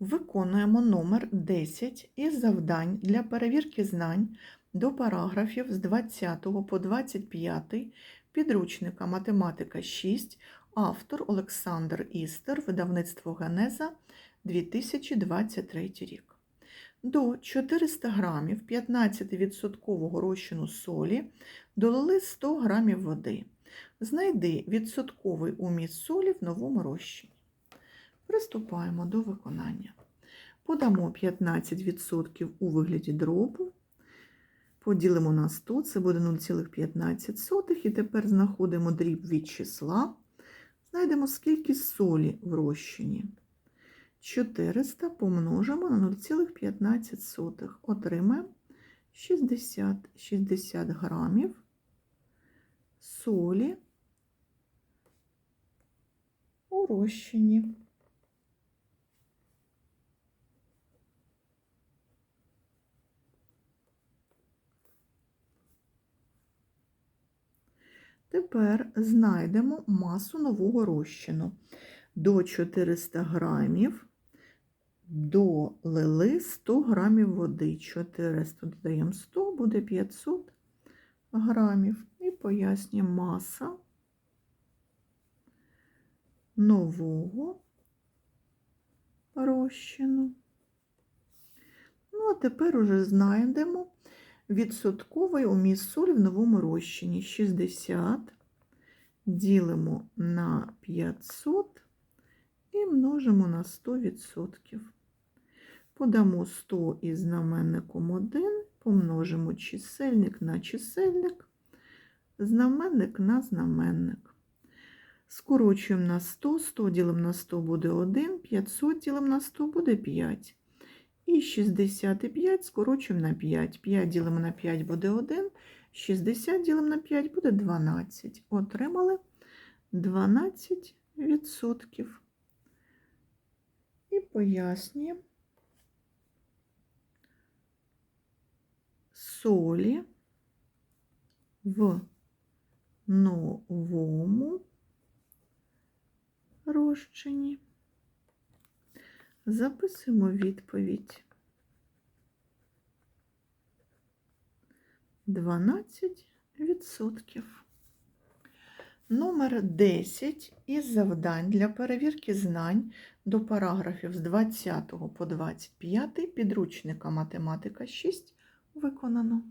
Виконуємо номер 10 із завдань для перевірки знань до параграфів з 20 по 25 підручника Математика 6, автор Олександр Істер, видавництво Генеза 2023 рік. До 400 грамів 15% розчину солі долили 100 грамів води. Знайди відсотковий уміст солі в новому розчині. Приступаємо до виконання. Подамо 15% у вигляді дробу. Поділимо на 100, це буде 0,15. І тепер знаходимо дріб від числа. Знайдемо, скільки солі в розчині. 400 помножимо на 0,15. Отримаємо 60, 60 грамів солі у розчині. Тепер знайдемо масу нового розчину. До 400 грамів долили 100 грамів води. 400 додаємо 100, буде 500 грамів. І пояснюємо маса нового розчину. Ну, а тепер уже знайдемо відсотковий уміст солі в новому розчині. 60 ділимо на 500 і множимо на 100%. Подамо 100 із знаменником 1, помножимо чисельник на чисельник, знаменник на знаменник. Скорочуємо на 100, 100 ділимо на 100 буде 1, 500 ділимо на 100 буде 5. І 65 скорочуємо на 5. 5 ділимо на 5 буде 1, 60 ділимо на 5 буде 12. Отримали 12%. І пояснюємо солі в новому розчині. Записуємо відповідь. 12%. Номер 10 із завдань для перевірки знань до параграфів з 20 по 25 підручника Математика 6 виконано.